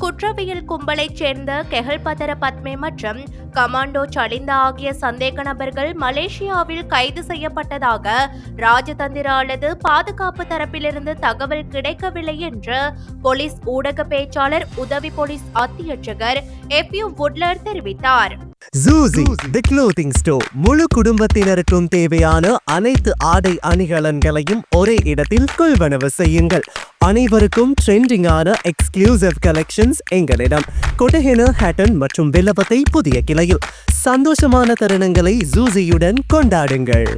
குற்றவியல் கும்பலைச் சேர்ந்த கெஹல்பதர பத்மே மற்றும் கமாண்டோ சலிந்தா ஆகிய சந்தேக நபர்கள் மலேசியாவில் கைது செய்யப்பட்டதாக ராஜதந்திர அல்லது பாதுகாப்பு தரப்பிலிருந்து தகவல் கிடைக்கவில்லை என்று போலீஸ் ஊடக பேச்சாளர் உதவி போலீஸ் அத்தியட்சகர் எப்யூ வுட்லர் தெரிவித்தார். ஜூசி தி க்ளோத்திங் ஸ்டோர் முழு குடும்பத்தினருக்கும் தேவையான அனைத்து ஆடை அணிகலன்களையும் ஒரே இடத்தில் கொள்வனவு செய்யுங்கள். அனைவருக்கும் ட்ரெண்டிங்கான எக்ஸ்க்ளூசிவ் கலெக்ஷன்ஸ் எங்களிடம் கொட்டஹென ஹேட்டன் மற்றும் வில்லபத்தை புதிய கிளையில் சந்தோஷமான தருணங்களை ஜூசியுடன் கொண்டாடுங்கள்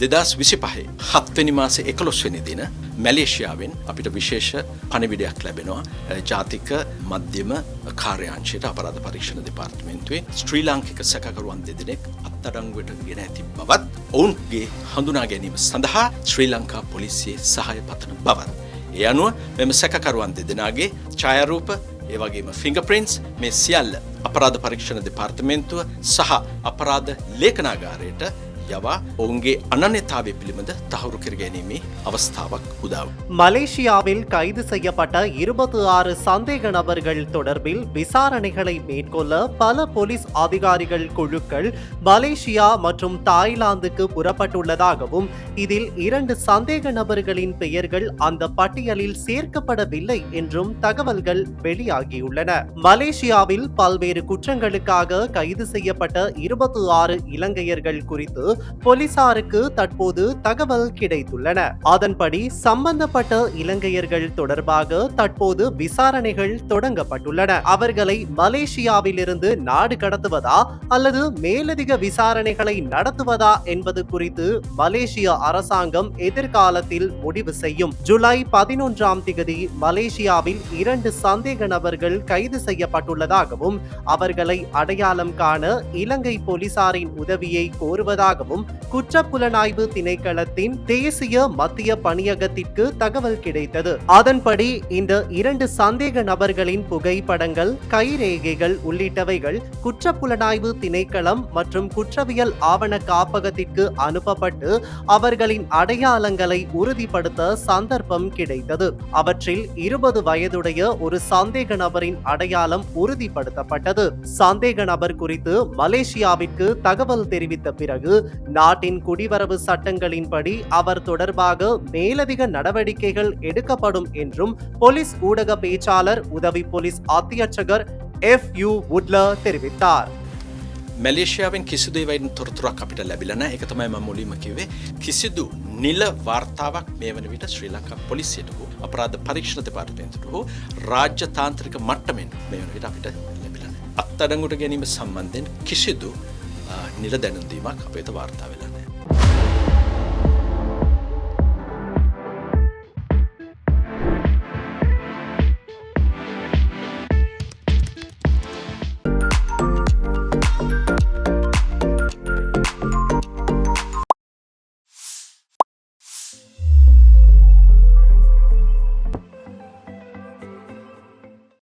දෙදස් විසි පහේ හත්වනි මාස එකොළොස්වනි දින මැලේෂයාවෙන් අපිට විශේෂ පණිවිඩයක් ලැබෙනවා අ, ජාතික මධ්‍යම කාර්යාංශයට අපරාධ පරීක්ෂණ දෙපාර්තමේන්තුවේ ශ්‍රී ලාංකික සැකකරුවන් දෙදෙනෙක් අත්තඩංගුවට ගෙන ඇති බවත් ඔවුන්ගේ හඳුනා ගැනීම සඳහා ශ්‍රී ලංකා පොලිසියේ සහය පතන බවත්. ඒ අනුව මෙම සැකකරුවන් දෙදෙනගේ ඡායරූප ඒවගේම ෆිංගප්‍රින්ස් මේ සියල්ල අපරාධ පරීක්ෂණ දෙපාර්තමේන්තුව සහ අපරාධ ලේඛනාගාරයට යවා ඔවුන්ගේ අනන්‍යතාවය පිළිබඳ තහවුරු කර ගැනීමේ අවස්ථාවක් උදාව. மலேசியாவில் கைது செய்யப்பட்ட இருபத்தி ஆறு சந்தேக நபர்கள் தொடர்பில் விசாரணைகளை மேற்கொள்ள பல போலீஸ் அதிகாரிகள் குழுக்கள் மலேசியா மற்றும் தாய்லாந்துக்கு புறப்பட்டுள்ளதாகவும் இதில் இரண்டு சந்தேக நபர்களின் பெயர்கள் அந்த பட்டியலில் சேர்க்கப்படவில்லை என்றும் தகவல்கள் வெளியாகியுள்ளன மலேசியாவில் பல்வேறு குற்றங்களுக்காக கைது செய்யப்பட்ட இருபத்தி ஆறு இலங்கையர்கள் குறித்து போலீசாருக்கு தற்போது தகவல் கிடைத்துள்ளன. அதன்படி சம்பந்தப்பட்ட இலங்கையர்கள் தொடர்பாக தற்போது விசாரணைகள் தொடங்கப்பட்டுள்ளன. அவர்களை மலேசியாவிலிருந்து நாடு கடத்துவதா அல்லது மேலதிக விசாரணைகளை நடத்துவதா என்பது குறித்து மலேசிய அரசாங்கம் எதிர்காலத்தில் முடிவு செய்யும். ஜூலை பதினொன்றாம் திகதி மலேசியாவில் இரண்டு சந்தேக நபர்கள் கைது செய்யப்பட்டுள்ளதாகவும் அவர்களை அடையாளம் காண இலங்கை போலீசாரின் உதவியை கோருவதாக கோருவதாகவும் குற்றப்புலனாய்வு திணைக்களத்தின் தேசிய மத்திய பணியகத்திற்கு தகவல் கிடைத்தது. அதன்படி இந்த இரண்டு சந்தேக நபர்களின் புகைப்படங்கள் கைரேகைகள் உள்ளிட்டவைகள் குற்றப்புலனாய்வு திணைக்களம் மற்றும் குற்றவியல் ஆவண காப்பகத்திற்கு அனுப்பப்பட்டு அவர்களின் அடையாளங்களை உறுதிப்படுத்த சந்தர்ப்பம் கிடைத்தது. அவற்றில் இருபது வயதுடைய ஒரு சந்தேக நபரின் அடையாளம் உறுதிப்படுத்தப்பட்டது. சந்தேக நபர் குறித்து மலேசியாவிற்கு தகவல் தெரிவித்த பிறகு நாட்டின் குடிவரவு சட்டங்களின்படி அவர் தொடர்பாக மேலதிக நடவடிக்கைகள் எடுக்கப்படும் என்றும் போலீஸ் ஊடக பேச்சாளர் உதவி போலீஸ் அத்தியட்சகர் எஃப் யூ வுட்லர் தெரிவித்தார் මැලේෂයාවෙන් කිසිදු ඒවයින් තොරතුරක් අපිට ලැබිලන එක තමයි ම මුලින්ම කිවේ කිසිදු නිල වාර්තාවක් මේ වන විට ශ්‍රී ලංකා පොලිසියට හෝ අපරාධ පරීක්ෂණ දෙපාර්තමේන්තුට හෝ රාජ්‍ය තාන්ත්‍රික මට්ටමෙන් මේ වන විට අපිට ලැබිලන. අත්තඩංගුට ගැනීම සම්බන්ධයෙන් කිසිදු අ, නිල දැනුන්දීමක් අපේත වාර්තාවෙල.